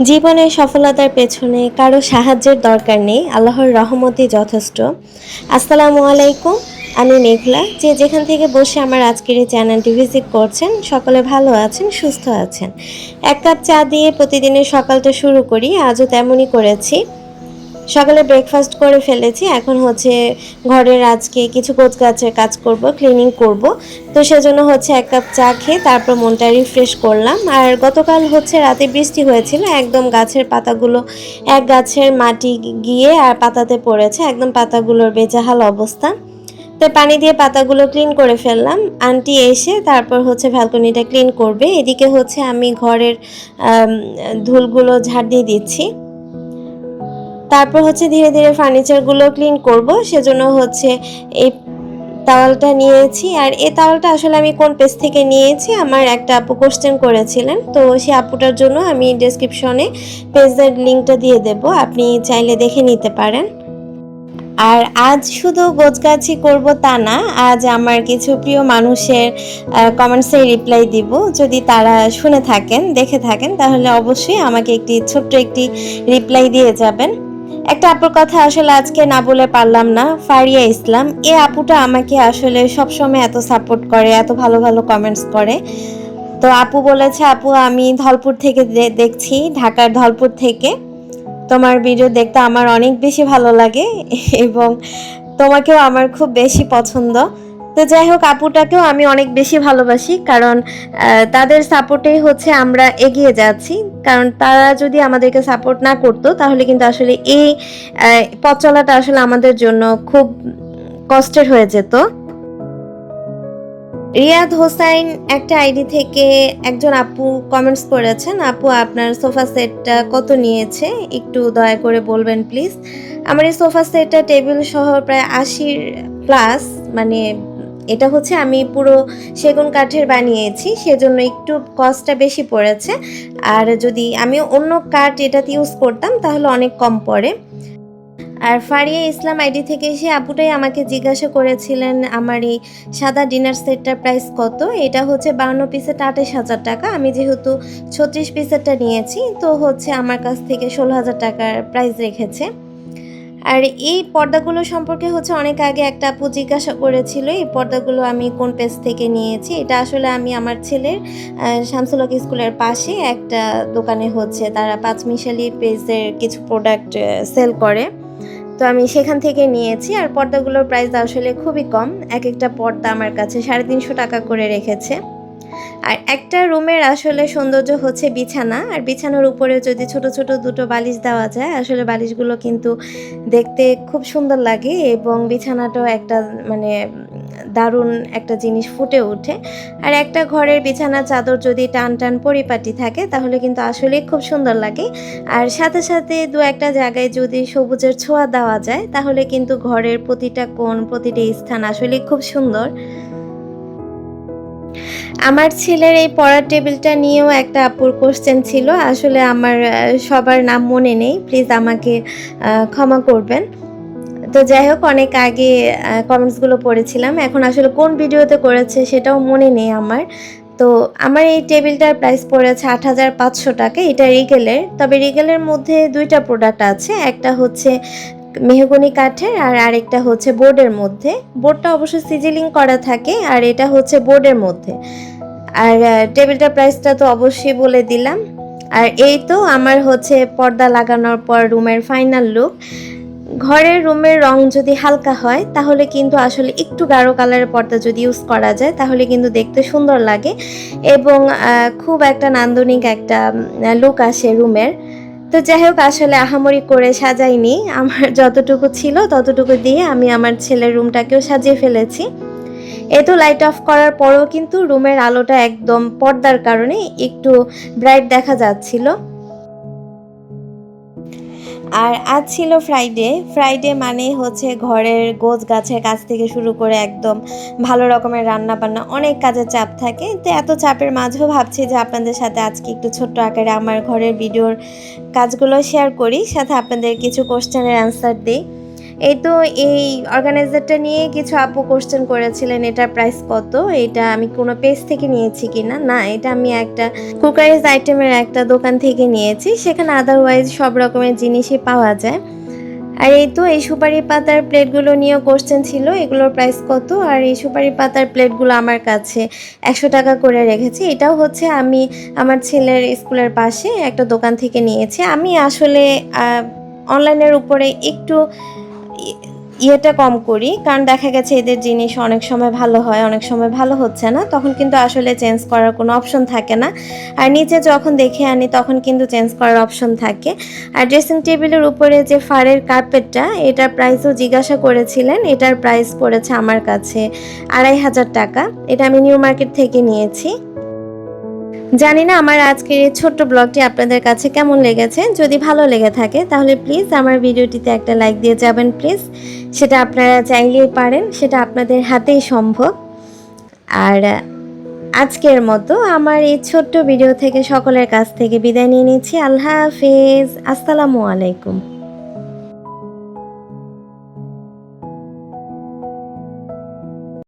জীবনের সফলতার পেছনে কারও সাহায্যের দরকার নেই, আল্লাহর রহমতই যথেষ্ট। আসসালামু আলাইকুম, আমি মেঘলা। যে যেখান থেকে বসে আমার আজকের এই চ্যানেলটি ভিজিট করছেন, সকলে ভালো আছেন, সুস্থ আছেন। এক কাপ চা দিয়ে প্রতিদিনের সকালটা শুরু করি, আজও তেমনই করেছি। সকালে ব্রেকফাস্ট করে ফেলেছি। এখন হচ্ছে ঘরের আজকে কিছু গোছ গাছের কাজ করব ক্লিনিং করব। তো সেজন্য হচ্ছে এক কাপ চা খেয়ে তারপর মনটা রিফ্রেশ করলাম। আর গতকাল হচ্ছে রাতে বৃষ্টি হয়েছিল, একদম গাছের পাতাগুলো, এক গাছের মাটি গিয়ে আর পাতাতে পড়েছে, একদম পাতাগুলোর বেজাহাল অবস্থা। তো পানি দিয়ে পাতাগুলো ক্লিন করে ফেললাম। আন্টি এসে তারপর হচ্ছে ভ্যালকনিটা ক্লিন করবে। এদিকে হচ্ছে আমি ঘরের ধুলগুলো ঝাড় দিয়ে দিচ্ছি। তারপর হচ্ছে ধীরে ধীরে ফার্নিচারগুলো ক্লিন করব, সেজন্য হচ্ছে এই তাওয়ালটা নিয়েছি। আর এই তাওয়ালটা আসলে আমি কোন পেজ থেকে নিয়েছি, আমার একটা আপু কোশ্চেন করেছিলেন। তো সেই আপুটার জন্য আমি ডেসক্রিপশনে পেজের লিঙ্কটা দিয়ে দেব, আপনি চাইলে দেখে নিতে পারেন। আর আজ শুধু গোছগাছি করব তা না, আজ আমার কিছু প্রিয় মানুষের কমেন্টসে রিপ্লাই দিব। যদি তারা শুনে থাকেন, দেখে থাকেন, তাহলে অবশ্যই আমাকে একটি ছোট্ট একটি রিপ্লাই দিয়ে যাবেন। একটা আপুর কথা আসলে আজকে না বলে পারলাম না, ফারিয়া ইসলাম। এ আপুটা আমাকে আসলে সবসময় এত সাপোর্ট করে, এত ভালো ভালো কমেন্টস করে। তো আপু বলেছে, আপু, আমি ধলপুর থেকে দেখছি, ঢাকার ধলপুর থেকে। তোমার ভিডিও দেখতে আমার অনেক বেশি ভালো লাগে এবং তোমাকেও আমার খুব বেশি পছন্দ। তো যাই হোক, আপুটাকেও আমি অনেক বেশি ভালোবাসি, কারণ তাদের সাপোর্টেই হচ্ছে আমরা এগিয়ে যাচ্ছি। কারণ তারা যদি আমাদেরকে সাপোর্ট না করতো, তাহলে কিন্তু আসলে এই পথ চলাটা আসলে আমাদের জন্য খুব কষ্টের হয়ে যেত। রিয়াদ হোসাইন একটা আইডি থেকে একজন আপু কমেন্টস করেছেন, আপু, আপনার সোফা সেটটা কত নিয়েছে? একটু দয়া করে বলবেন প্লিজ আমার এই সোফা সেটটা টেবিল সহ প্রায় আশির প্লাস মানে এটা হচ্ছে আমি পুরো সেগুন কাঠের বানিয়েছি, সেজন্য একটু কস্টটা বেশি পড়েছে। আর যদি আমি অন্য কাঠ এটাতে ইউজ করতাম, তাহলে অনেক কম পড়ে। আর ফারিয়া ইসলাম আইডি থেকে এসে আপুটাই আমাকে জিজ্ঞাসা করেছিলেন, আমার এই সাদা ডিনার সেটটার প্রাইস কত? এটা হচ্ছে বান্ন পিসেরটা আঠাশ হাজার টাকা। আমি যেহেতু ছত্রিশ পিসেরটা নিয়েছি, তো হচ্ছে আমার কাছ থেকে ষোলো হাজার টাকার প্রাইস রেখেছে। আর এই পর্দাগুলো সম্পর্কে হচ্ছে অনেক আগে একটা আপু জিজ্ঞাসা করেছিল, এই পর্দাগুলো আমি কোন পেজ থেকে নিয়েছি? এটা আসলে আমি আমার ছেলের শামসুলক স্কুলের পাশে একটা দোকানে হচ্ছে। তারা পাঁচমিশালি পেজের কিছু প্রোডাক্ট সেল করে। তো আমি সেখান থেকে নিয়েছি আর পর্দাগুলোর প্রাইস আসলে খুবই কম। এক একটা পর্দা আমার কাছে সাড়ে তিনশো টাকা করে রেখেছে। আর একটা রুমের আসলে সৌন্দর্য হচ্ছে বিছানা, আর বিছানার উপরে যদি ছোট ছোট দুটো বালিশ দেওয়া যায়, আসলে বালিশগুলো কিন্তু দেখতে খুব সুন্দর লাগে এবং বিছানাটাও একটা মানে দারুণ একটা জিনিস ফুটে ওঠে। আর একটা ঘরের বিছানা চাদর যদি টান টান পরিপাটি থাকে, তাহলে কিন্তু আসলেই খুব সুন্দর লাগে। আর সাথে সাথে দু একটা জায়গায় যদি সবুজের ছোঁয়া দেওয়া যায়, তাহলে কিন্তু ঘরের প্রতিটা কোণ, প্রতিটি স্থান আসলে খুব সুন্দর। আমার ছেলের এই পড়ার টেবিলটা নিয়েও একটা আপুর কোশ্চেন ছিল। আসলে আমার সবার নাম মনে নেই। প্লিজ আমাকে ক্ষমা করবেন। তো যাই হোক, অনেক আগে কমেন্টসগুলো পড়েছিলাম। এখন আসলে কোন ভিডিওতে করেছে সেটাও মনে নেই আমার। তো আমার এই টেবিলটার প্রাইস পড়েছে আট হাজার পাঁচশো টাকা। এটা রিগেলের। তবে রিগেলের মধ্যে দুইটা প্রোডাক্ট আছে। একটা হচ্ছে মেহগনি কাঠের আর আরেকটা হচ্ছে বোর্ডের মধ্যে। বোর্ডটা অবশ্য সিজিলিং করা থাকে আর এটা হচ্ছে বোর্ডের মধ্যে। আর টেবিলটা প্রাইসটা তো অবশ্যই বলে দিলাম। আর এই তো আমার হচ্ছে পর্দা লাগানোর পর রুমের ফাইনাল লুক। ঘরের রুমের রং যদি হালকা হয়, তাহলে কিন্তু আসলে একটু গাঢ় কালারের পর্দা যদি ইউজ করা যায়, তাহলে কিন্তু দেখতে সুন্দর লাগে। এবং খুব একটা নান্দনিক একটা লুক আসে রুমের। তো যাই হোক, আসলে আহামরি করে সাজাইনি। আমার যতটুকু ছিল ততটুকু দিয়ে আমি আমার ছেলের রুমটাকেও সাজিয়ে ফেলেছি। এ তো লাইট অফ করার পরেও কিন্তু রুমের আলোটা একদম পর্দার কারণে একটু ব্রাইট দেখা যাচ্ছিল। আর আজ ছিল ফ্রাইডে ফ্রাইডে মানে হচ্ছে ঘরের গোছ গাছের কাছ থেকে শুরু করে একদম ভালো রকমের রান্না বান্না অনেক কাজের চাপ থাকে। তো এত চাপের মাঝেও ভাবছি যে আপনাদের সাথে আজকে একটু ছোট্ট আকারে আমার ঘরের ভিডিওর কাজগুলো শেয়ার করি, সাথে আপনাদের কিছু কোশ্চেনের অ্যান্সার দিই। এই তো এই অর্গানাইজারটা নিয়ে কিছু আপু কোশ্চেন করেছিলেন, এটার প্রাইস কত? এটা আমি কোনো পেজ থেকে নিয়েছি কিনা? না, এটা আমি একটা কুকারিজ আইটেমের একটা দোকান থেকে নিয়েছি, সেখানে আদারওয়াইজ সব রকমের জিনিসই পাওয়া যায়। আর এই তো এই সুপারি পাতার প্লেটগুলো নিয়েও কোশ্চেন ছিল, এগুলোর প্রাইস কত? আর এই সুপারি পাতার প্লেটগুলো আমার কাছে একশো টাকা করে রেখেছি। এটাও হচ্ছে আমি আমার ছেলের স্কুলের পাশে একটা দোকান থেকে নিয়েছি। আমি আসলে অনলাইনের উপরে একটু ইয়েটা কম করি, কারণ দেখা গেছে এদের জিনিস অনেক সময় ভালো হয়, অনেক সময় ভালো হচ্ছে না, তখন কিন্তু আসলে চেঞ্জ করার কোনো অপশন থাকে না। আর নিচে যখন দেখে আনি, তখন কিন্তু চেঞ্জ করার অপশন থাকে। আর ড্রেসিং টেবিলের উপরে যে ফারের কার্পেটটা এটার প্রাইসও জিজ্ঞাসা করেছিলেন, এটার প্রাইস পড়েছে আমার কাছে আড়াই হাজার টাকা। এটা আমি নিউ মার্কেট থেকে নিয়েছি। জানি না আমার আজকের এই ছোট্ট ব্লগটি আপনাদের কাছে কেমন লেগেছে। যদি ভালো লেগে থাকে, তাহলে প্লিজ আমার ভিডিওটিতে একটা লাইক দিয়ে যাবেন প্লিজ সেটা আপনারা চাইলেই পারেন, সেটা আপনাদের হাতেই সম্ভব। আর আজকের মতো আমার এই ছোট্ট ভিডিও থেকে সকলের কাছ থেকে বিদায় নিয়ে নিচ্ছি। আল্লাহ হাফেজ। আসসালামু আলাইকুম।